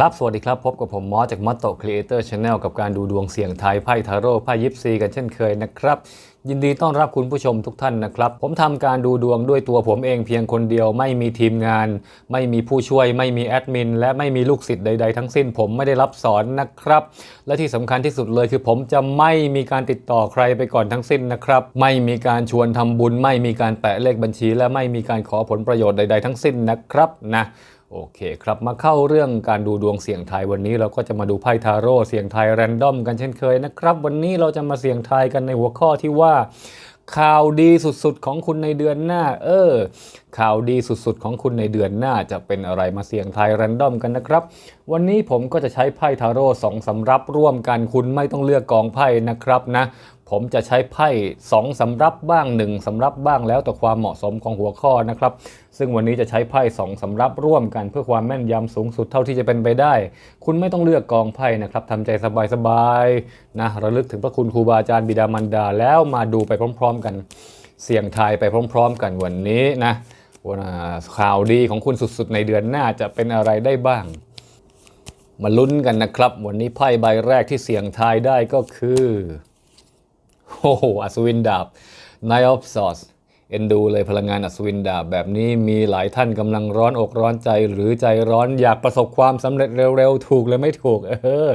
ครับ สวัสดีครับ พบกับผมมอสจากมอตโตครีเอเตอร์ชาแนลกับการดูดวงเสี่ยงทายไพ่ทาโร่ไพ่ยิปซีกันเช่นเคยนะครับ ยินดีต้อนรับคุณผู้ชมทุกท่านนะครับ ผมทำการดูดวงด้วยตัวผมเองเพียงคนเดียวไม่มีทีมงาน ไม่มีผู้ช่วย ไม่มีแอดมิน และไม่มีลูกศิษย์ใด ๆ ทั้งสิ้น ผมไม่ได้รับสอนนะครับ และที่สำคัญที่สุดเลยคือผมจะไม่มีการติดต่อใครไปก่อนทั้งสิ้นนะครับ ไม่มีการชวนทำบุญ ไม่มีการแปะเลขบัญชี และไม่มีการขอผลประโยชน์ใด ๆ ทั้งสิ้นนะครับนะ โอเคครับมาเข้าเรื่องการดูดวงเสี่ยงทายวันนี้เราก็จะมาดูไพ่ทาโร่เสี่ยงทายแรนดอมกันเช่นเคยนะครับ วันนี้เราจะมาเสี่ยงทายกันในหัวข้อที่ว่า ข่าวดีสุดๆของคุณในเดือนหน้า เออ ข่าวดีสุดๆของคุณในเดือนหน้าจะเป็นอะไรมาเสี่ยงทายแรนดอมกันนะครับ วันนี้ผมก็จะใช้ไพ่ทาโร่สองสำรับร่วมกันคุณไม่ต้องเลือกกองไพ่นะครับนะ ผมจะใช้ไพ่สองสำรับบ้างหนึ่งสำรับบ้างแล้วแต่ความเหมาะสมของหัวข้อนะครับ ซึ่งวันนี้จะใช้ไพ่สองสำรับร่วมกันเพื่อความแม่นยำสูงสุดเท่าที่จะเป็นไปได้ คุณไม่ต้องเลือกกองไพ่นะครับทำใจสบายๆนะระลึกถึงพระคุณครูบาอาจารย์บิดามารดา แล้วมาดูไปพร้อม ๆ กัน เสี่ยงทายไปพร้อม ๆ กันวันนี้นะว่าข่าวดีของคุณสุดๆ ในเดือนหน้าจะเป็นอะไรได้บ้าง มาลุ้นกันนะครับ วันนี้ไพ่ใบแรกที่เสี่ยงทายได้ก็คือ โอ้โห อัศวินดาบ Knight of Swords เอ็นดูเลยพลังงานอัศวินดาบแบบนี้มีหลายท่านกำลังร้อนอกร้อนใจหรือใจร้อนอยากประสบความสำเร็จเร็วๆ ถูกเลยไม่ถูกเออ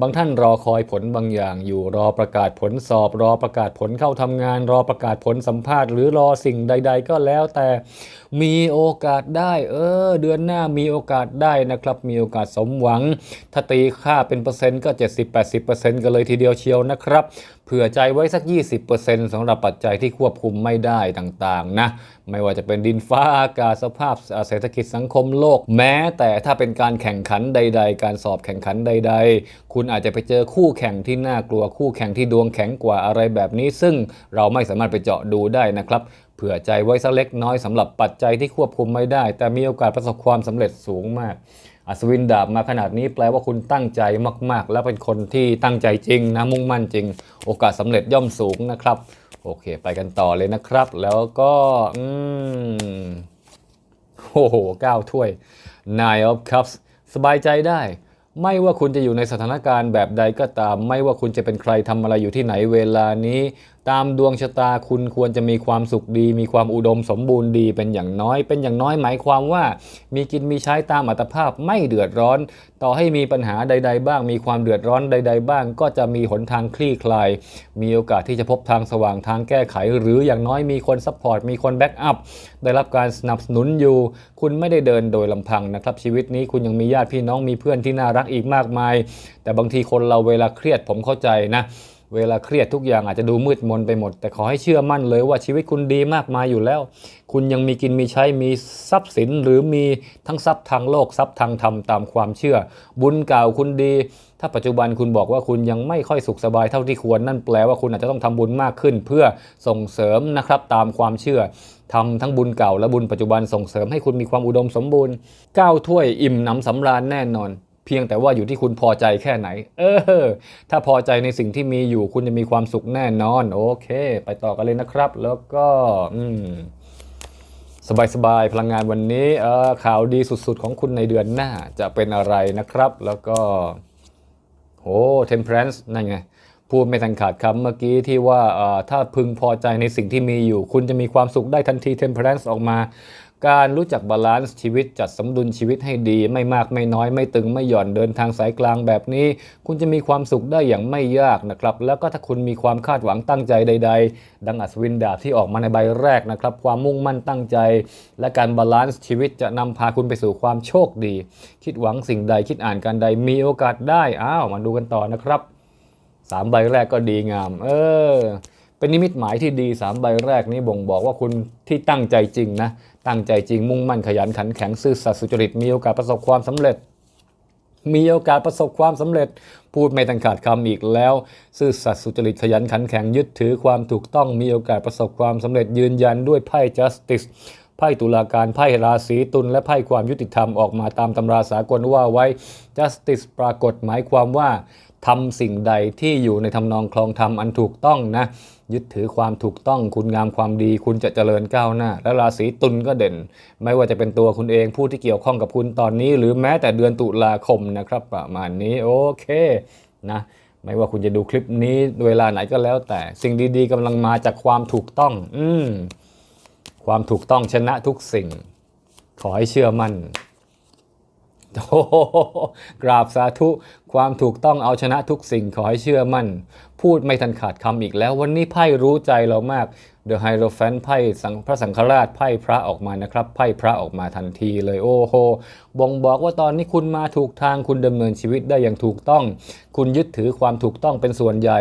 บางท่านรอคอยผลบางอย่างอยู่รอประกาศผลสอบ รอประกาศผลเข้าทำงาน รอประกาศผลสัมภาษณ์ หรือรอสิ่งใด ๆ ก็แล้วแต่ มีโอกาสได้เออเดือนหน้ามีโอกาสได้นะครับ มีโอกาสสมหวัง ถ้าตีค่าเป็นเปอร์เซ็นต์ก็ 70-80%กันเลยทีเดียวเชียวนะครับเผื่อใจไว้สัก 20%สำหรับปัจจัยที่ควบคุมไม่ได้ต่างๆนะ ไม่ว่าจะเป็นดินฟ้าอากาศสภาพเศรษฐกิจสังคมโลก แม้แต่ถ้าเป็นการแข่งขันใด ๆ การสอบแข่งขันใด ๆ คุณอาจจะไปเจอคู่แข่งที่น่ากลัวคู่แข่งที่ดวงแข็งกว่าอะไรแบบนี้ ซึ่งเราไม่สามารถไปเจาะดูได้นะครับ ผื่อใจไว้สักเล็กน้อยสำหรับปัจจัยที่ควบคุมไม่ได้ แต่มีโอกาสประสบความสำเร็จสูงมาก อัศวินดาบมาขนาดนี้แปลว่าคุณตั้งใจมาก ๆ และเป็นคนที่ตั้งใจจริงนะมุ่งมั่นจริง โอกาสสำเร็จย่อมสูงนะครับ โอเค ไปกันต่อเลยนะครับ แล้วก็อืมโอ้โหเก้าถ้วย Nine of Cups สบายใจได้ ไม่ว่าคุณจะอยู่ในสถานการณ์แบบใดก็ตาม ไม่ว่าคุณจะเป็นใครทำอะไรอยู่ที่ไหนเวลานี้ตามดวงชะตาคุณควรจะมีความสุขดี มีความอุดมสมบูรณ์ดีเป็นอย่างน้อย เป็นอย่างน้อยหมายความว่า มีกินมีใช้ตามอัตภาพไม่เดือดร้อน ต่อให้มีปัญหาใด ๆ บ้าง มีความเดือดร้อนใด ๆ บ้าง ก็จะมีหนทางคลี่คลาย มีโอกาสที่จะพบทางสว่างทางแก้ไข หรืออย่างน้อยมีคนซัพพอร์ตมีคนแบ็กอัพได้รับการสนับสนุนอยู่ คุณไม่ได้เดินโดยลำพังนะครับชีวิตนี้คุณยังมีญาติพี่น้องมีเพื่อนที่น่ารักอีกมากมาย แต่บางทีคนเราเวลาเครียดผมเข้าใจนะ เวลาเครียดทุกอย่างอาจจะดูมืดมนไปหมด แต่ขอให้เชื่อมั่นเลยว่าชีวิตคุณดีมากมายอยู่แล้ว คุณยังมีกินมีใช้มีทรัพย์สิน หรือมีทั้งทรัพย์ทางโลกทรัพย์ทางธรรมตามความเชื่อ บุญเก่าคุณดี ถ้าปัจจุบันคุณบอกว่าคุณยังไม่ค่อยสุขสบายเท่าที่ควรนั่นแปลว่าคุณอาจจะต้องทำบุญมากขึ้น เพื่อส่งเสริมนะครับตามความเชื่อทำทั้งบุญเก่าและบุญปัจจุบันส่งเสริมให้คุณมีความอุดมสมบูรณ์ก้าวถ้วยอิ่มหนำสำราญแน่นอน พียงแต่ว่าอยู่ที่คุณพอใจแค่ไหน เออ ถ้าพอใจในสิ่งที่มีอยู่คุณจะมีความสุขแน่นอน โอเค ไปต่อกันเลยนะครับ แล้วก็อืมสบายๆพลังงานวันนี้เออข่าวดีสุดๆ ของคุณในเดือนหน้าจะเป็นอะไรนะครับ แล้วก็โอ้ temperance นั่นไงพูดไม่ทันขาดคำเมื่อกี้ที่ว่าถ้าพึงพอใจในสิ่งที่มีอยู่ คุณจะมีความสุขได้ทันที temperance ออกมา การรู้จักบาลานซ์ชีวิตจัดสมดุลชีวิตให้ดี ไม่มากไม่น้อยไม่ตึงไม่หย่อนเดินทางสายกลางแบบนี้ คุณจะมีความสุขได้อย่างไม่ยากนะครับ แล้วก็ถ้าคุณมีความคาดหวังตั้งใจใด ๆ ดังอัศวินดาบที่ออกมาในใบแรกนะครับ ความมุ่งมั่นตั้งใจ และการบาลานซ์ชีวิตจะนำพาคุณไปสู่ความโชคดี คิดหวังสิ่งใดคิดอ่านการใดมีโอกาสได้อ้าวมาดูกันต่อนะครับสามใบแรกก็ดีงาม เออ เป็นนิมิตหมายที่ดีสามใบแรกนี้บ่งบอกว่าคุณที่ตั้งใจจริงนะ ตั้งใจจริงมุ่งมั่นขยันขันแข็งซื่อสัตย์สุจริตมีโอกาสประสบความสำเร็จ มีโอกาสประสบความสำเร็จ พูดไม่ตังขาดคำอีกแล้ว ซื่อสัตย์สุจริตขยันขันแข็งยึดถือความถูกต้องมีโอกาสประสบความสำเร็จยืนยันด้วยไพ่ justice ไพ่ตุลาการไพ่ราศีตุลและไพ่ความยุติธรรมออกมาตามตำราสากลว่าไว้ justice ปรากฏหมายความว่าทำสิ่งใดที่อยู่ในทำนองคลองธรรมอันถูกต้องนะ ยึดถือความถูกต้องคุณงามความดี คุณจะเจริญก้าวหน้า และราศีตุลก็เด่น ไม่ว่าจะเป็นตัวคุณเองผู้ที่เกี่ยวข้องกับคุณตอนนี้ หรือแม้แต่เดือนตุลาคมนะครับประมาณนี้โอเคนะไม่ว่าคุณจะดูคลิปนี้เวลาไหนก็แล้ว แต่สิ่งดีๆกำลังมาจากความถูกต้อง อืมความถูกต้องชนะทุกสิ่ง ขอให้เชื่อมั่นโอ้กราบสาธุ ความถูกต้องเอาชนะทุกสิ่งขอให้เชื่อมั่น พูดไม่ทันขาดคำอีกแล้ว วันนี้ไพ่รู้ใจเรามาก The Hierophant ไพ่สังพระสังฆราชไพ่พระออกมานะครับ ไพ่พระออกมาทันทีเลยโอ้โหบ่งบอกว่าตอนนี้คุณมาถูกทางคุณดำเนินชีวิตได้อย่างถูกต้อง คุณยึดถือความถูกต้องเป็นส่วนใหญ่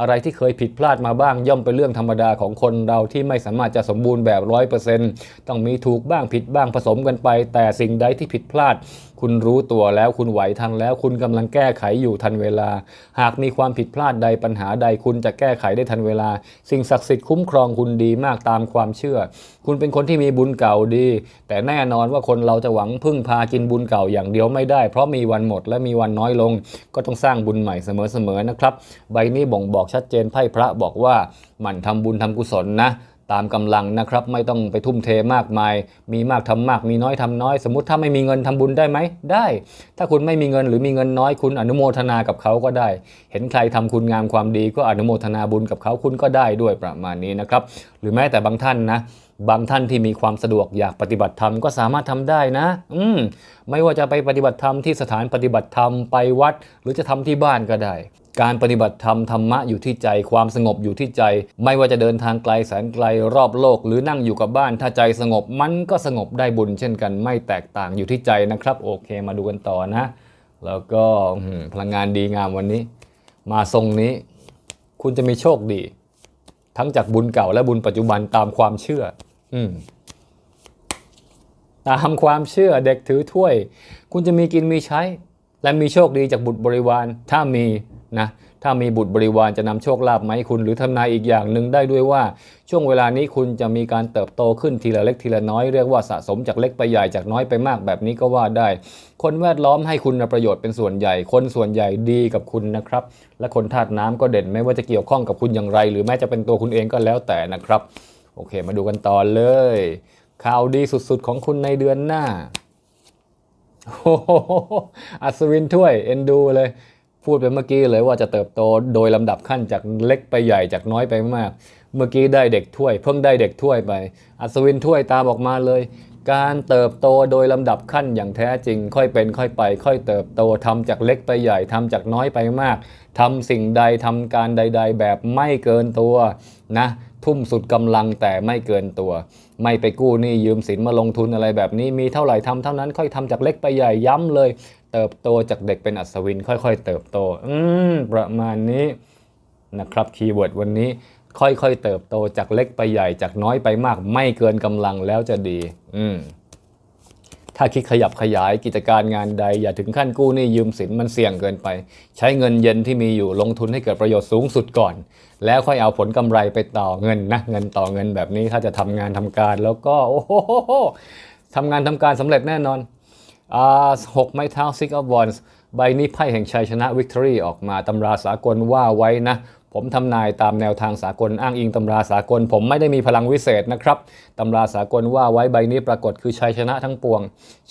อะไรที่เคยผิดพลาดมาบ้าง ย่อมเป็นเรื่องธรรมดาของคนเราที่ไม่สามารถจะสมบูรณ์แบบร้อยเปอร์เซ็นต์ต้องมีถูกบ้างผิดบ้างผสมกันไป แต่สิ่งใดที่ผิดพลาด คุณรู้ตัวแล้วคุณไหวทันแล้วคุณกำลังแก้ไขอยู่ทันเวลา หากมีความผิดพลาดใดปัญหาใดคุณจะแก้ไขได้ทันเวลา สิ่งศักดิ์สิทธิ์คุ้มครองคุณดีมากตามความเชื่อ คุณเป็นคนที่มีบุญเก่าดี แต่แน่นอนว่าคนเราจะหวังพึ่งพากินบุญเก่าอย่างเดียวไม่ได้ เพราะมีวันหมดและมีวันน้อยลง ก็ต้องสร้างบุญใหม่เสมอๆนะครับ ใบนี้บ่งบอกชัดเจนไพ่พระบอกว่าหมั่นทำบุญทำกุศลนะ ตามกำลังนะครับ ไม่ต้องไปทุ่มเทมากมาย มีมากทำมาก มีน้อยทำน้อย สมมติถ้าไม่มีเงินทำบุญได้ไหมได้ ถ้าคุณไม่มีเงินหรือมีเงินน้อยคุณอนุโมทนากับเขาก็ได้ เห็นใครทำคุณงามความดีก็อนุโมทนาบุญกับเขาคุณก็ได้ด้วยประมาณนี้นะครับ หรือแม้แต่บางท่านนะบางท่านที่มีความสะดวกอยากปฏิบัติธรรมก็สามารถทำได้นะ อืมไม่ว่าจะไปปฏิบัติธรรมที่สถานปฏิบัติธรรมไปวัด หรือจะทำที่บ้านก็ได้ การปฏิบัติธรรมธรรมะอยู่ที่ใจความสงบอยู่ที่ใจ ไม่ว่าจะเดินทางไกลแสนไกลรอบโลก หรือนั่งอยู่กับบ้าน ถ้าใจสงบมันก็สงบได้บุญเช่นกัน ไม่แตกต่างอยู่ที่ใจนะครับ โอเคมาดูกันต่อนะ แล้วก็พลังงานดีงามวันนี้ มาทรงนี้ คุณจะมีโชคดี ทั้งจากบุญเก่าและบุญปัจจุบันตามความเชื่อ อืมตามความเชื่อเด็กถือถ้วย คุณจะมีกินมีใช้ และมีโชคดีจากบุตรบริวาร ถ้ามี นะถ้ามีบุตรบริวารจะนำโชคลาภมาให้คุณ หรือทำนายอีกอย่างหนึ่งได้ด้วยว่า ช่วงเวลานี้คุณจะมีการเติบโตขึ้นทีละเล็กทีละน้อยเรียกว่าสะสมจากเล็กไปใหญ่จากน้อยไปมากแบบนี้ก็ว่าได้ คนแวดล้อมให้คุณประโยชน์เป็นส่วนใหญ่ คนส่วนใหญ่ดีกับคุณนะครับ และคนธาตุน้ำก็เด่นไม่ว่าจะเกี่ยวข้องกับคุณอย่างไร หรือแม้จะเป็นตัวคุณเองก็แล้วแต่นะครับ โอเค มาดูกันต่อเลย ข่าวดีสุดๆ ของคุณในเดือนหน้าโอ้โหอัศวินถ้วยเอ็นดูเลย พูดไปเมื่อกี้เลยว่าจะเติบโตโดยลำดับขั้นจากเล็กไปใหญ่จากน้อยไปมาก เมื่อกี้ได้เด็กถ้วย เพิ่งได้เด็กถ้วยไป อัศวินถ้วยตามออกมาเลย การเติบโตโดยลำดับขั้นอย่างแท้จริง ค่อยเป็นค่อยไป ค่อยเติบโตทำจากเล็กไปใหญ่ทำจากน้อยไปมากทำสิ่งใดทำการใด ๆ แบบไม่เกินตัวนะทุ่มสุดกำลังแต่ไม่เกินตัว ไม่ไปกู้หนี้ยืมสินมาลงทุนอะไรแบบนี้มีเท่าไหร่ทำเท่านั้นค่อยทำจากเล็กไปใหญ่ย้ำเลย เติบโตจากเด็กเป็นอัศวิน ค่อย ๆ เติบโต อืมประมาณนี้นะครับคีย์เวิร์ดวันนี้ค่อยๆเติบโตจากเล็กไปใหญ่จากน้อยไปมาก ไม่เกินกำลังแล้วจะดี อืมถ้าคิดขยับขยายกิจการงานใด อย่าถึงขั้นกู้หนี้ยืมสินมันเสี่ยงเกินไป ใช้เงินเย็นที่มีอยู่ลงทุนให้เกิดประโยชน์สูงสุดก่อน แล้วค่อยเอาผลกำไรไปต่อเงินนะเงินต่อเงินแบบนี้ถ้าจะทำงานทำการแล้วก็ โอ้โหทำงานทำการสำเร็จแน่นอน อ่าหกไม้เท้า six of wands ใบนี้ไพ่แห่งชัยชนะ victory ออกมาตำราสากลว่าไว้นะ ผมทำนายตามแนวทางสากลอ้างอิงตำราสากล ผมไม่ได้มีพลังวิเศษนะครับ ตำราสากลว่าไว้ใบนี้ปรากฏคือชัยชนะทั้งปวง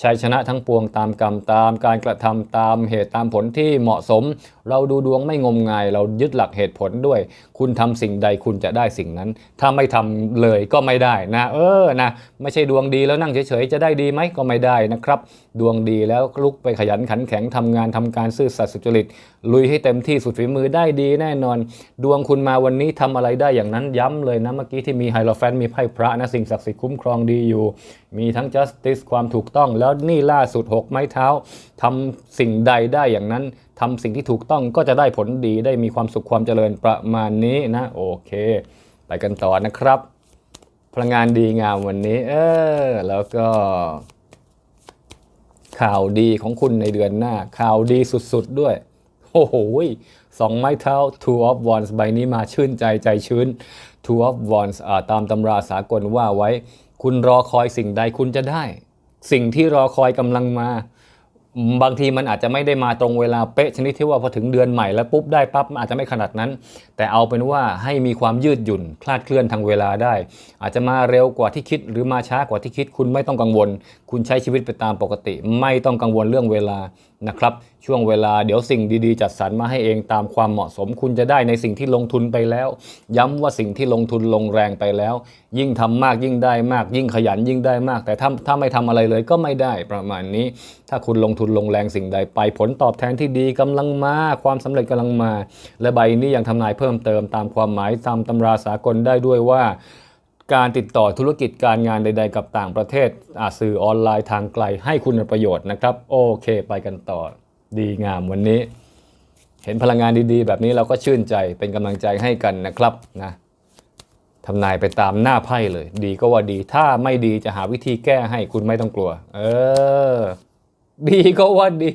ชัยชนะทั้งปวงตามกรรมตามการกระทำตามเหตุตามผลที่เหมาะสม เราดูดวงไม่งมงาย เรายึดหลักเหตุผลด้วย คุณทำสิ่งใดคุณจะได้สิ่งนั้น ถ้าไม่ทำเลยก็ไม่ได้นะ เออนะไม่ใช่ดวงดีแล้วนั่งเฉยๆจะได้ดีไหมก็ไม่ได้นะครับ ดวงดีแล้วลุกไปขยันขันแข็งทำงานทำการซื่อสัตย์สุจริตลุยให้เต็มที่สุดฝีมือได้ดีแน่นอน ดวงคุณมาวันนี้ทำอะไรได้อย่างนั้นย้ำเลยนะเมื่อกี้ที่มีไฮโลแฟนมีไพ่พระนะสิ่งศักดิ์สิทธิ์คุ้มครองดีอยู่ มีทั้ง justice ความถูกต้องแล้วนี่ล่าสุด 6 ไม้เท้าทำสิ่งใดได้อย่างนั้นทำสิ่งที่ถูกต้องก็จะได้ผลดีได้มีความสุขความเจริญประมาณนี้นะโอเค ไปกันต่อนะครับ พลังงานดีงามวันนี้ เออแล้วก็ ข่าวดีของคุณในเดือนหน้า ข่าวดีสุดๆด้วย โอ้โหสองไม้เท้า two of wands ใบนี้มาชื่นใจใจชื้น two of wands ตามตำราสากลว่าไว้ คุณรอคอยสิ่งใดคุณจะได้ สิ่งที่รอคอยกำลังมา บางทีมันอาจจะไม่ได้มาตรงเวลาเป๊ะชนิดที่ว่าพอถึงเดือนใหม่แล้วปุ๊บได้ปั๊บมันอาจจะไม่ขนาดนั้น แต่เอาเป็นว่าให้มีความยืดหยุ่นคลาดเคลื่อนทางเวลาได้ อาจจะมาเร็วกว่าที่คิด หรือมาช้ากว่าที่คิด คุณไม่ต้องกังวล คุณใช้ชีวิตไปตามปกติ ไม่ต้องกังวลเรื่องเวลา นะครับ ช่วงเวลาเดี๋ยวสิ่งดีๆ จัดสรรมาให้เองตามความเหมาะสมคุณจะได้ในสิ่งที่ลงทุนไปแล้ว ย้ำว่าสิ่งที่ลงทุนลงแรงไปแล้ว ยิ่งทำมากยิ่งได้มาก ยิ่งขยันยิ่งได้มาก แต่ถ้าถ้าไม่ทำอะไรเลยก็ไม่ได้ประมาณนี้ ถ้าคุณลงทุนลงแรงสิ่งใดไปผลตอบแทนที่ดีกำลังมาความสำเร็จกำลังมา และใบนี้ยังทำนายเพิ่มเติมตามความหมายตามตำราสากลได้ด้วยว่า การติดต่อธุรกิจการงานใด ๆ กับต่างประเทศอาสื่อออนไลน์ทางไกลให้คุณประโยชน์นะครับ โอเค ไปกันต่อดีงามวันนี้ เห็นพลังงานดีๆ แบบนี้เราก็ชื่นใจเป็นกำลังใจให้กันนะครับนะทำนายไปตามหน้าไพ่เลย ดีก็ว่าดี ถ้าไม่ดีจะหาวิธีแก้ให้คุณไม่ต้องกลัว เออ ดีก็ว่าดี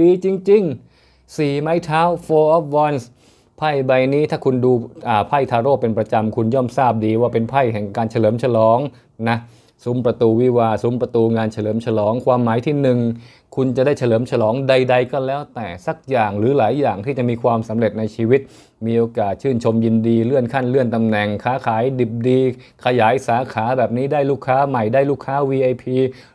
ดีจริง ๆ สี่ไม้เท้า four of wands ไพ่ใบนี้ถ้าคุณดูไพ่ทาโร่เป็นประจำคุณย่อมทราบดีว่าเป็นไพ่แห่งการเฉลิมฉลองนะ ซุ้มประตูวิวาซุ้มประตูงานเฉลิมฉลอง ความหมายที่หนึ่งคุณจะได้เฉลิมฉลองใด ๆ ก็แล้วแต่สักอย่างหรือหลายอย่างที่จะมีความสำเร็จในชีวิต มีโอกาสชื่นชมยินดีเลื่อนขั้นเลื่อนตำแหน่งค้าขายดิบดี ขยายสาขาแบบนี้ได้ลูกค้าใหม่ได้ลูกค้า VIP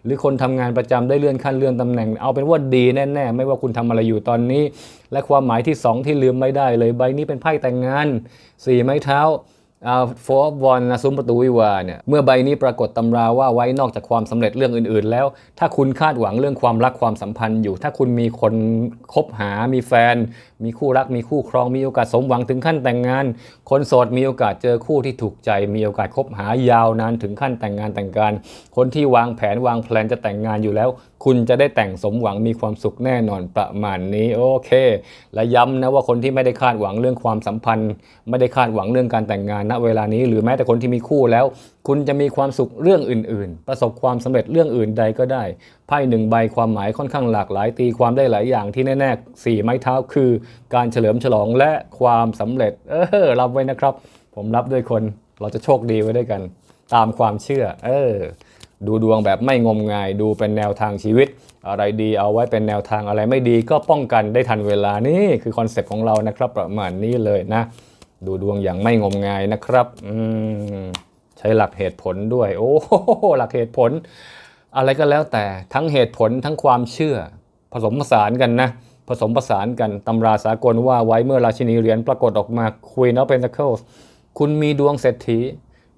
หรือคนทำงานประจำได้เลื่อนขั้นเลื่อนตำแหน่ง เอาเป็นว่าดีแน่ๆ ไม่ว่าคุณทำอะไรอยู่ตอนนี้ และความหมายที่ 2 ที่ลืมไม่ได้เลยใบนี้เป็นไพ่แต่งงานสี่ไม้เท้า อ่าโฟร์บอลนะซุ้มประตูวิวาเนี่ยเมื่อใบนี้ปรากฏตำราว่าไว้นอกจากความสำเร็จเรื่องอื่น ๆ แล้ว ถ้าคุณคาดหวังเรื่องความรักความสัมพันธ์อยู่ ถ้าคุณมีคนคบหา มีแฟน มีคู่รัก มีคู่ครอง มีโอกาสสมหวังถึงขั้นแต่งงาน คนโสดมีโอกาสเจอคู่ที่ถูกใจ มีโอกาสคบหายาวนานถึงขั้นแต่งงานแต่งการ คนที่วางแผนวางแผนจะแต่งงานอยู่แล้ว คุณจะได้แต่งสมหวังมีความสุขแน่นอนประมาณนี้โอเค และย้ำนะว่าคนที่ไม่ได้คาดหวังเรื่องความสัมพันธ์ ไม่ได้คาดหวังเรื่องการแต่งงานณเวลานี้ หรือแม้แต่คนที่มีคู่แล้ว คุณจะมีความสุขเรื่องอื่น ๆ ประสบความสำเร็จเรื่องอื่นใดก็ได้ไพ่หนึ่งใบความหมายค่อนข้างหลากหลายตีความได้หลายอย่างที่แน่ๆสี่ไม้เท้าคือ การเฉลิมฉลองและความสำเร็จ เออรับไว้นะครับ ผมรับด้วยคนเราจะโชคดีไว้ด้วยกัน ตามความเชื่อ เออ ดูดวงแบบไม่งมงาย ดูเป็นแนวทางชีวิต อะไรดีเอาไว้เป็นแนวทางอะไรไม่ดีก็ป้องกันได้ทันเวลานี่คือคอนเซปต์ของเรานะครับ ประมาณนี้เลยนะ ดูดวงอย่างไม่งมงายนะครับอืมใช้หลักเหตุผลด้วย โอ้โหหลักเหตุผล อะไรก็แล้วแต่ทั้งเหตุผลทั้งความเชื่อ ผสมผสานกันนะ ผสมผสานกันตำราสากลว่าไว้เมื่อราชินีเหรียญปรากฏออกมา Queen of Pentacles คุณมีดวงเศรษฐี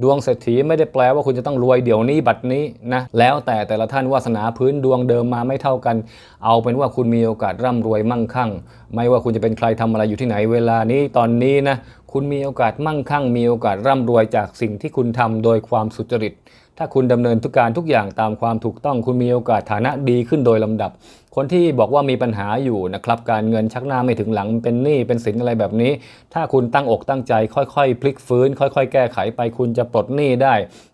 ดวงเศรษฐีไม่ได้แปลว่าคุณจะต้องรวยเดี๋ยวนี้บัดนี้นะแล้วแต่แต่ละท่านวาสนาพื้นดวงเดิมมาไม่เท่ากัน เอาเป็นว่าคุณมีโอกาสร่ำรวยมั่งคั่ง ไม่ว่าคุณจะเป็นใครทำอะไรอยู่ที่ไหนเวลานี้ตอนนี้นะคุณมีโอกาสมั่งคั่ง มีโอกาสร่ำรวยจากสิ่งที่คุณทำโดยความสุจริต ถ้าคุณดำเนินทุกการทุกอย่างตามความถูกต้องคุณมีโอกาสฐานะดีขึ้นโดยลำดับ คนที่บอกว่ามีปัญหาอยู่นะครับการเงินชักหน้าไม่ถึงหลังเป็นหนี้เป็นสินอะไรแบบนี้ ถ้าคุณตั้งอกตั้งใจค่อยๆ พลิกฟื้น ค่อยๆ แก้ไขไปคุณจะปลดหนี้ได้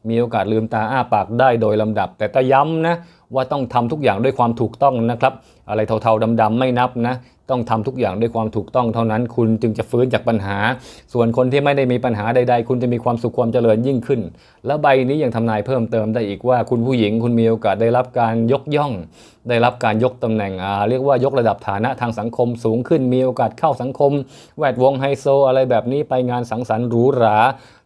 มีโอกาสลืมตาอ้าปากได้โดยลำดับ แต่ต้องย้ำนะว่าต้องทำทุกอย่างด้วยความถูกต้องนะครับ อะไรเทาๆดำๆไม่นับนะ ต้องทำทุกอย่างด้วยความถูกต้องเท่านั้น คุณจึงจะฟื้นจากปัญหา ส่วนคนที่ไม่ได้มีปัญหาใด ๆ คุณจะมีความสุขความเจริญยิ่งขึ้น แล้วใบนี้ยังทำนายเพิ่มเติมได้อีกว่า คุณผู้หญิงคุณมีโอกาสได้รับการยกย่องได้รับการยกตำแหน่งเรียกว่ายกระดับฐานะทางสังคมสูงขึ้นมีโอกาสเข้าสังคม แวดวงไฮโซอะไรแบบนี้ไปงานสังสรรค์หรูหรา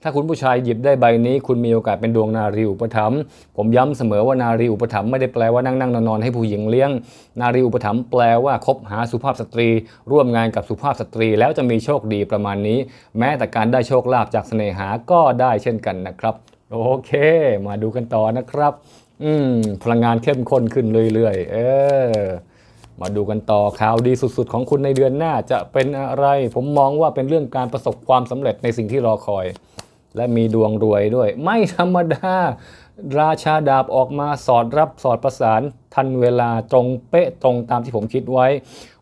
ถ้าคุณผู้ชายหยิบได้ใบนี้ คุณมีโอกาสเป็นดวงนารีอุปถัมภ์ผมย้ำเสมอว่านารีอุปถัมภ์ไม่ได้แปลว่านั่งนั่งนอนนอนให้ผู้หญิงเลี้ยง นารีอุปถัมภ์แปลว่าคบหาสุภาพสตรี ร่วมงานกับสุภาพสตรี แล้วจะมีโชคดีประมาณนี้ แม้แต่การได้โชคลาภจากเสน่หาก็ได้เช่นกันนะครับ โอเค มาดูกันต่อนะครับ อืมพลังงานเข้มข้นขึ้นเรื่อยๆ เออ มาดูกันต่อข่าวดีสุดๆ ของคุณในเดือนหน้าจะเป็นอะไร ผมมองว่าเป็นเรื่องการประสบความสำเร็จในสิ่งที่รอคอย และมีดวงรวยด้วย ไม่ธรรมดา ราชาดาบออกมาสอดรับสอดประสานทันเวลาตรงเป๊ะตรงตามที่ผมคิดไว้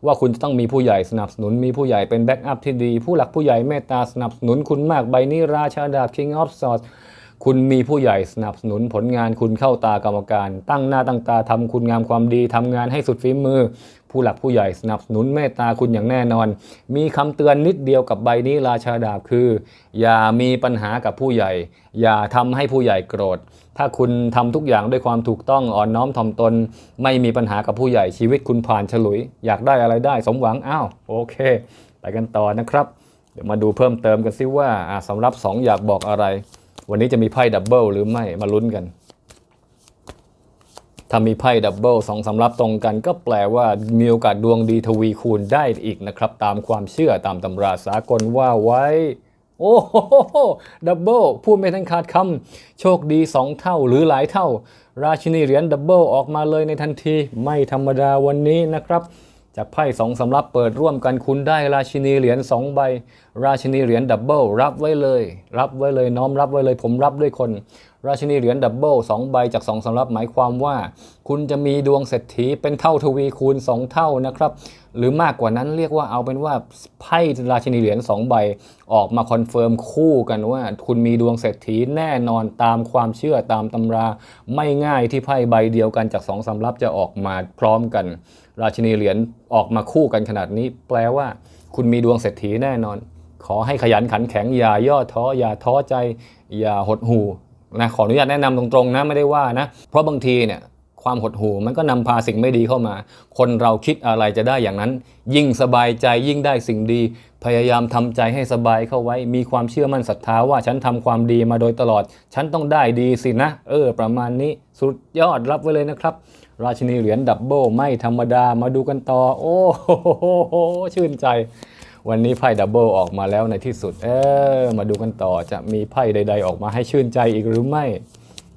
ว่าคุณจะต้องมีผู้ใหญ่สนับสนุนมีผู้ใหญ่เป็นแบ็กอัพที่ดี ผู้หลักผู้ใหญ่เมตตาสนับสนุนคุณมากใบนี้ราชาดาบ King of Swords คุณมีผู้ใหญ่สนับสนุนผลงานคุณเข้าตากรรมการ ตั้งหน้าตั้งตาทำคุณงามความดีทำงานให้สุดฝีมือ ผู้หลักผู้ใหญ่สนับสนุนเมตตาคุณอย่างแน่นอน มีคำเตือนนิดเดียวกับใบนี้ราชาดาบคือ อย่ามีปัญหากับผู้ใหญ่ อย่าทำให้ผู้ใหญ่โกรธ ถ้าคุณทำทุกอย่างด้วยความถูกต้องอ่อนน้อมถ่อมตน ไม่มีปัญหากับผู้ใหญ่ชีวิตคุณผ่านฉลุย อยากได้อะไรได้สมหวังอ้าวโอเคไปกันต่อนะครับ เดี๋ยวมาดูเพิ่มเติมกันซิว่าอ่าสำหรับ 2 อยากบอกอะไร วันนี้จะมีไพ่ดับเบิลหรือไม่มาลุ้นกัน ถ้ามีไพ่ดับเบิลสองสำรับตรงกัน ก็แปลว่ามีโอกาสดวงดีทวีคูณได้อีกนะครับ ตามความเชื่อตามตำราสากลว่าไว้ โอ้โหดับเบิลพูดไม่ทันขาดคำโชคดี2เท่าหรือหลายเท่า ราชินีเหรียญดับเบิลออกมาเลยในทันที ไม่ธรรมดาวันนี้นะครับ จากไพ่สองสำรับเปิดร่วมกันคุณได้ราชินีเหรียญ2ใบ ราชินีเหรียญดับเบิลรับไว้เลย รับไว้เลยน้อมรับไว้เลยผมรับด้วยคน ราชินีเหรียญดับเบิลสองใบจากสองสำรับหมายความว่า คุณจะมีดวงเศรษฐีเป็นเท่าทวีคูณ 2 เท่านะครับ หรือมากกว่านั้นเรียกว่าเอาเป็นว่าไพ่ราชินีเหรียญ2ใบ ออกมาคอนเฟิร์มคู่กันว่า คุณมีดวงเศรษฐีแน่นอนตามความเชื่อตามตำรา ไม่ง่ายที่ไพ่ใบเดียวกันจากสองสำรับจะออกมาพร้อมกัน ราชินีเหรียญออกมาคู่กันขนาดนี้ แปลว่า คุณมีดวงเศรษฐีแน่นอน ขอให้ขยันขันแข็งอย่าย่อท้ออย่าท้อใจ อย่าหดหู่นะขออนุญาตแนะนำตรงๆนะไม่ได้ว่านะ เพราะบางทีเนี่ยความหดหู่มันก็นำพาสิ่งไม่ดีเข้ามา คนเราคิดอะไรจะได้อย่างนั้น ยิ่งสบายใจยิ่งได้สิ่งดี พยายามทำใจให้สบายเข้าไว้ มีความเชื่อมั่นศรัทธาว่าฉันทำความดีมาโดยตลอด ฉันต้องได้ดีสินะ เออ ประมาณนี้สุดยอดรับไว้เลยนะครับ ราชินีเหรียญดับเบิลไม่ธรรมดามาดูกันต่อ โอ้โหชื่นใจ วันนี้ไพ่ดับเบิลออกมาแล้วในที่สุด เออ มาดูกันต่อจะมีไพ่ใด ๆ ออกมาให้ชื่นใจอีกหรือไม่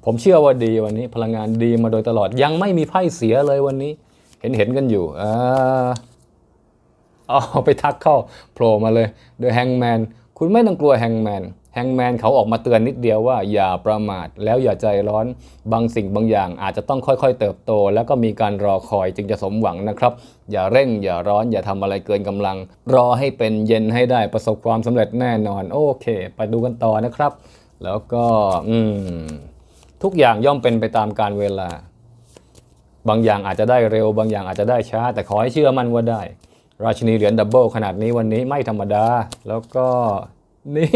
ผมเชื่อว่าดีวันนี้พลังงานดีมาโดยตลอดยังไม่มีไพ่เสียเลยวันนี้ เห็นเห็นๆกันอยู่อ่า เอาไปทักเข้าโผล่มาเลย The Hangman คุณไม่ต้องกลัวแฮงแมนแฮงแมนเขาออกมาเตือนนิดเดียวว่าอย่าประมาทแล้วอย่าใจร้อนบางสิ่งบางอย่างอาจจะต้องค่อยๆ เติบโต แล้วก็มีการรอคอยจึงจะสมหวังนะครับ อย่าเร่งอย่าร้อนอย่าทำอะไรเกินกำลัง รอให้เป็นเย็นให้ได้ประสบความสำเร็จแน่นอน โอเค ไปดูกันต่อนะครับ แล้วก็อืมทุกอย่างย่อมเป็นไปตามการเวลา บางอย่างอาจจะได้เร็ว บางอย่างอาจจะได้ช้า แต่ขอให้เชื่อมั่นว่าได้ ราชินีเหรียญดับเบิลขนาดนี้วันนี้ไม่ธรรมดา แล้วก็นี่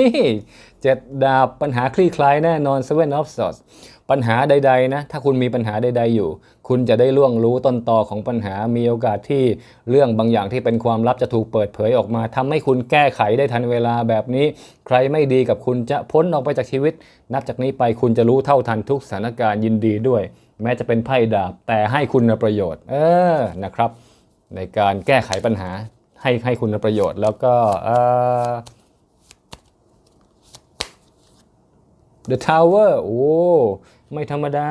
เจ็ดดาบปัญหาคลี่คลายแน่นอน Seven of Swords ปัญหาใด ๆ นะ ถ้าคุณมีปัญหาใด ๆ อยู่ คุณจะได้ล่วงรู้ต้นตอของปัญหามีโอกาสที่เรื่องบางอย่างที่เป็นความลับจะถูกเปิดเผยออกมาทำให้คุณแก้ไขได้ทันเวลาแบบนี้ ใครไม่ดีกับคุณจะพ้นออกไปจากชีวิต นับจากนี้ไปคุณจะรู้เท่าทันทุกสถานการณ์ยินดีด้วย แม้จะเป็นไพ่ดาบแต่ให้คุณประโยชน์ เออนะครับ ในการแก้ไขปัญหาให้ให้คุณประโยชน์ แล้วก็เอ่อ The Tower โอ้ไม่ธรรมดา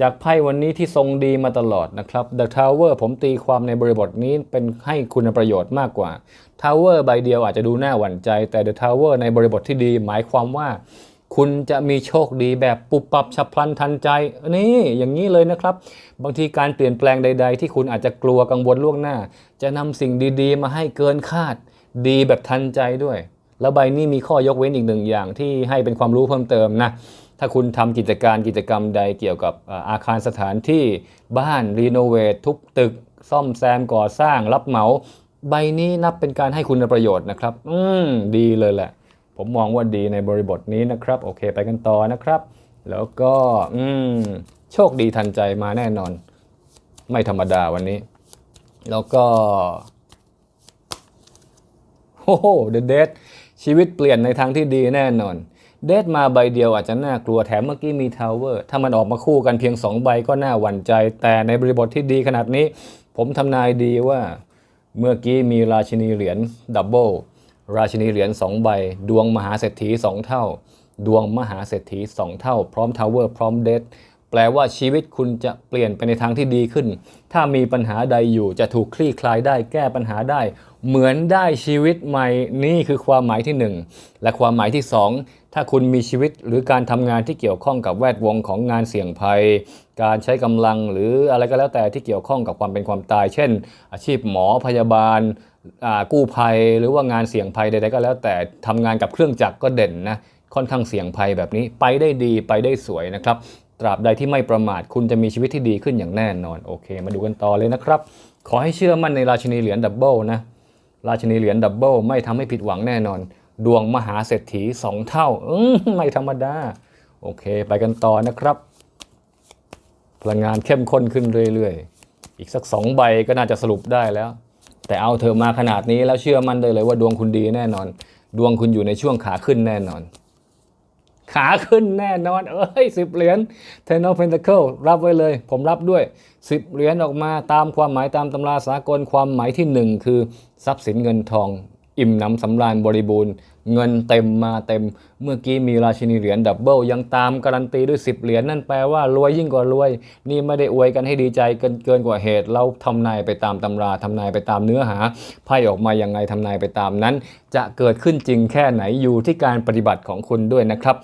จากไพ่วันนี้ที่ทรงดีมาตลอดนะครับ The Tower ผมตีความในบริบทนี้เป็นให้คุณประโยชน์มากกว่า Tower ใบเดียวอาจจะดูน่าหวั่นใจ แต่ The Tower ในบริบทที่ดีหมายความว่า คุณจะมีโชคดีแบบปุบปับฉับพลันทันใจ นี่อย่างนี้เลยนะครับ บางทีการเปลี่ยนแปลงใด ๆ ที่คุณอาจจะกลัวกังวลล่วงหน้า จะนำสิ่งดีๆ มาให้เกินคาด ดีแบบทันใจด้วย แล้วใบนี้มีข้อยกเว้นอีกหนึ่งอย่างที่ให้เป็นความรู้เพิ่มเติมนะถ้าคุณทำกิจการกิจกรรมใดเกี่ยวกับอาอาคารสถานที่บ้านรีโนเวททุบตึก ซ่อมแซมก่อสร้างรับเหมา ใบนี้นับเป็นการให้คุณประโยชน์นะครับ อืมดีเลยแหละ ผมมองว่าดีในบริบทนี้นะครับ โอเคไปกันต่อนะครับ แล้วก็อืมโชคดีทันใจมาแน่นอน ไม่ธรรมดาวันนี้ แล้วก็โอ้โหเดอะเดทชีวิตเปลี่ยนในทางที่ดีแน่นอน เดทมาใบเดียวอาจจะน่ากลัวแถมเมื่อกี้มีทาวเวอร์ถ้ามันออกมาคู่กันเพียง 2 ใบก็น่าหวั่นใจ แต่ในบริบทที่ดีขนาดนี้ ผมทำนายดีว่า เมื่อกี้มีราชินีเหรียญดับเบิล ราชินีเหรียญ2ใบ ดวงมหาเศรษฐี 2 เท่า ดวงมหาเศรษฐี 2 เท่า พร้อมทาวเวอร์พร้อมเดทแปลว่าชีวิตคุณจะเปลี่ยนไปในทางที่ดีขึ้น ถ้ามีปัญหาใดอยู่จะถูกคลี่คลายได้แก้ปัญหาได้ เหมือนได้ชีวิตใหม่นี่คือความหมายที่หนึ่งและความหมายที่สองถ้าคุณมีชีวิตหรือการทำงานที่เกี่ยวข้องกับแวดวงของงานเสี่ยงภัย การใช้กำลังหรืออะไรก็แล้วแต่ที่เกี่ยวข้องกับความเป็นความตาย เช่น อาชีพหมอพยาบาล กู้ภัยหรือว่างานเสี่ยงภัยใดๆก็แล้ว แต่ทำงานกับเครื่องจักรก็เด่นนะค่อนข้างเสี่ยงภัยแบบนี้ไปได้ดีไปได้สวยนะครับ ตราบใดที่ไม่ประมาทคุณจะมีชีวิตที่ดีขึ้นอย่างแน่นอนโอเค มาดูกันต่อเลยนะครับ ขอให้เชื่อมั่นในราชินีเหรียญดับเบิลนะราชินีเหรียญดับเบิลไม่ทำให้ผิดหวังแน่นอน ดวงมหาเศรษฐีสองเท่าอืไม่ธรรมดาโอเค ไปกันต่อนะครับ พลังงานเข้มข้นขึ้นเรื่อย ๆ อีกสักสองใบก็น่าจะสรุปได้แล้ว แต่เอาเธอมาขนาดนี้แล้วเชื่อมั่นได้เลยว่าดวงคุณดีแน่นอน ดวงคุณอยู่ในช่วงขาขึ้นแน่นอน ขาขึ้นแน่นอน เอ้ยสิบเหรียญ Ten of Pentacle รับไว้เลย ผมรับด้วย10เหรียญออกมาตามความหมายตามตำราสากลความหมายที่1คือทรัพย์สินเงินทอง อิ่มน้ำสำราญบริบูรณ์เงินเต็มมาเต็ม เมื่อกี้มีราชินีเหรียญดับเบิลยังตามการันตีด้วย 10 เหรียญนั่นแปลว่ารวยยิ่งกว่ารวย นี่ไม่ได้อวยกันให้ดีใจเกินเกินกว่าเหตุ เราทำนายไปตามตำราทำนายไปตามเนื้อหาไพ่ออกมายังไงทำนายไปตามนั้น จะเกิดขึ้นจริงแค่ไหนอยู่ที่การปฏิบัติของคุณด้วยนะครับ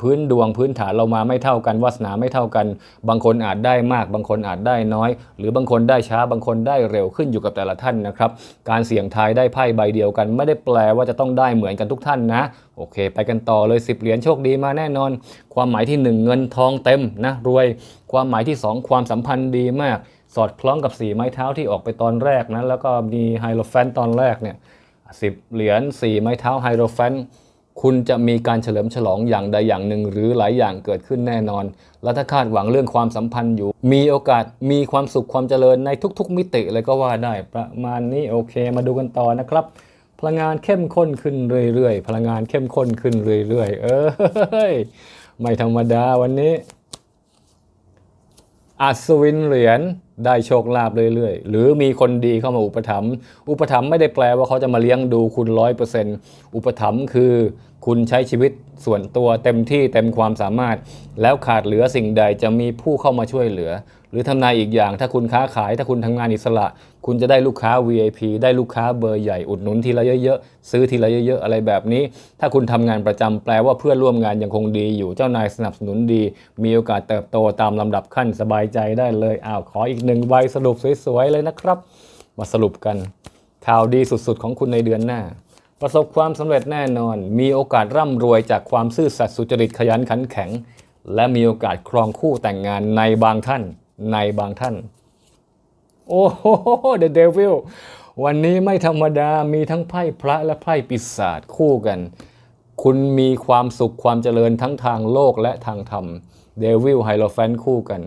พื้นดวงพื้นฐานเรามาไม่เท่ากันวาสนาไม่เท่ากัน บางคนอาจได้มาก บางคนอาจได้น้อย หรือบางคนได้ช้าบางคนได้เร็วขึ้นอยู่กับแต่ละท่านนะครับ การเสี่ยงทายได้ไพ่ใบเดียวกัน ไม่ได้แปลว่าจะต้องได้เหมือนกันทุกท่านนะ โอเค ไปกันต่อเลย 10 เหรียญโชคดีมาแน่นอน ความหมายที่ 1 เงินทองเต็มนะรวย ความหมายที่ 2 ความสัมพันธ์ดีมาก สอดคล้องกับสีไม้เท้าที่ออกไปตอนแรกนะแล้วก็มีไฮโลแฟนตอนแรกเนี่ยสิเหรียญ4ไม้เท้าไฮโลแฟนคุณจะมีการเฉลิมฉลองอย่างใดอย่างหนึ่ง หรือหลายอย่างเกิดขึ้นแน่นอน และถ้าคาดหวังเรื่องความสัมพันธ์อยู่ มีโอกาสมีความสุขความเจริญในทุกๆ มิติเลยก็ว่าได้ประมาณนี้โอเค มาดูกันต่อนะครับ ลังงานเข้มข้นขึ้นเรื่อยๆ พลังงานเข้มข้นขึ้นเรื่อยๆ เอ้ย ไม่ธรรมดาวันนี้ อัศวินเหรียญ ได้โชคลาภเรื่อยๆ หรือมีคนดีเข้ามาอุปถัมภ์อุปถัมภ์ไม่ได้แปลว่าเขาจะมาเลี้ยงดูคุณร้อยเปอร์เซ็นต์อุปถัมภ์คือคุณใช้ชีวิตส่วนตัวเต็มที่เต็มความสามารถ แล้วขาดเหลือสิ่งใดจะมีผู้เข้ามาช่วยเหลือ หรือทำนายอีกอย่าง ถ้าคุณค้าขาย ถ้าคุณทำงานอิสระ คุณจะได้ลูกค้า VIP ได้ลูกค้าเบอร์ใหญ่อุดหนุนทีละเยอะๆซื้อทีละเยอะๆอะไรแบบนี้ ถ้าคุณทำงานประจำแปลว่าเพื่อนร่วมงานยังคงดีอยู่เจ้านายสนับสนุนดี มีโอกาสเติบโตตามลำดับขั้นสบายใจได้เลยอ้าวขออีกหนึ่งใบสรุปสวยๆเลยนะครับ มาสรุปกันข่าวดีสุดๆของคุณในเดือนหน้า ประสบความสำเร็จแน่นอน มีโอกาสร่ำรวยจากความซื่อสัตย์สุจริตขยันขันแข็ง และมีโอกาสครองคู่แต่งงานในบางท่านในบางท่าน โอ้โห The Devil วันนี้ไม่ธรรมดามีทั้งไพ่พระและไพ่ปีศาจคู่กัน คุณมีความสุขความเจริญทั้งทางโลกและทางธรรมเดวิลไฮโลแฟนคู่กัน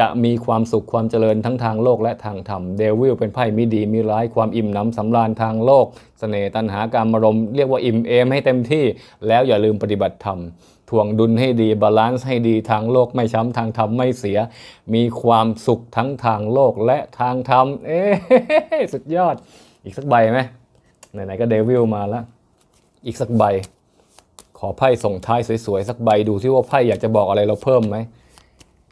จะมีความสุขความเจริญทั้งทางโลกและทางธรรมเดวิลเป็นไพ่มิดีมีร้ายความอิ่มน้ำสำราญทางโลกเสน่ห์ตัณหาการมารมเรียกว่าอิ่มเอมให้เต็มที่ แล้วอย่าลืมปฏิบัติธรรมถ่วงดุลให้ดีบาลานซ์ให้ดีทางโลกไม่ช้ำทางธรรมไม่เสีย มีความสุขทั้งทางโลกและทางธรรม เอ๊สุดยอด อีกสักใบไหมไหนๆก็เดวิลมาแล้วอีกสักใบ ขอไพ่ส่งท้ายสวยๆ สักใบดูที่ว่าไพ่อยากจะบอกอะไรเราเพิ่มไหม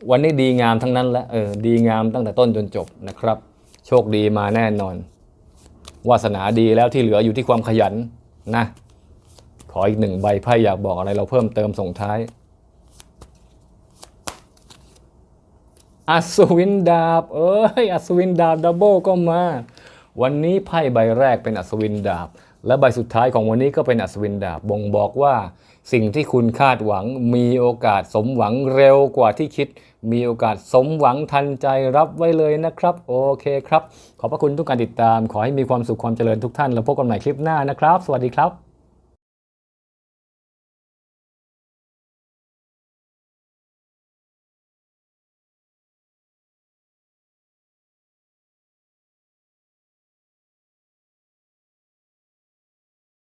วันนี้ดีงามทั้งนั้นและเออดีงามตั้งแต่ต้นจนจบนะครับ โชคดีมาแน่นอน วาสนาดีแล้วที่เหลืออยู่ที่ความขยันนะ ขออีกหนึ่งใบไพ่อยากบอกอะไรเราเพิ่มเติมส่งท้ายอัศวินดาบ เอ้ยอัศวินดาบดับเบิลก็มา วันนี้ไพ่ใบแรกเป็นอัศวินดาบ และใบสุดท้ายของวันนี้ก็เป็นอัศวินดาบบ่งบอกว่า สิ่งที่คุณคาดหวังมีโอกาสสมหวังเร็วกว่าที่คิด มีโอกาสสมหวังทันใจรับไว้เลยนะครับ โอเคครับ ขอบพระคุณทุกการติดตาม ขอให้มีความสุขความเจริญทุกท่าน แล้วพบกันใหม่คลิปหน้านะครับ สวัสดีครับ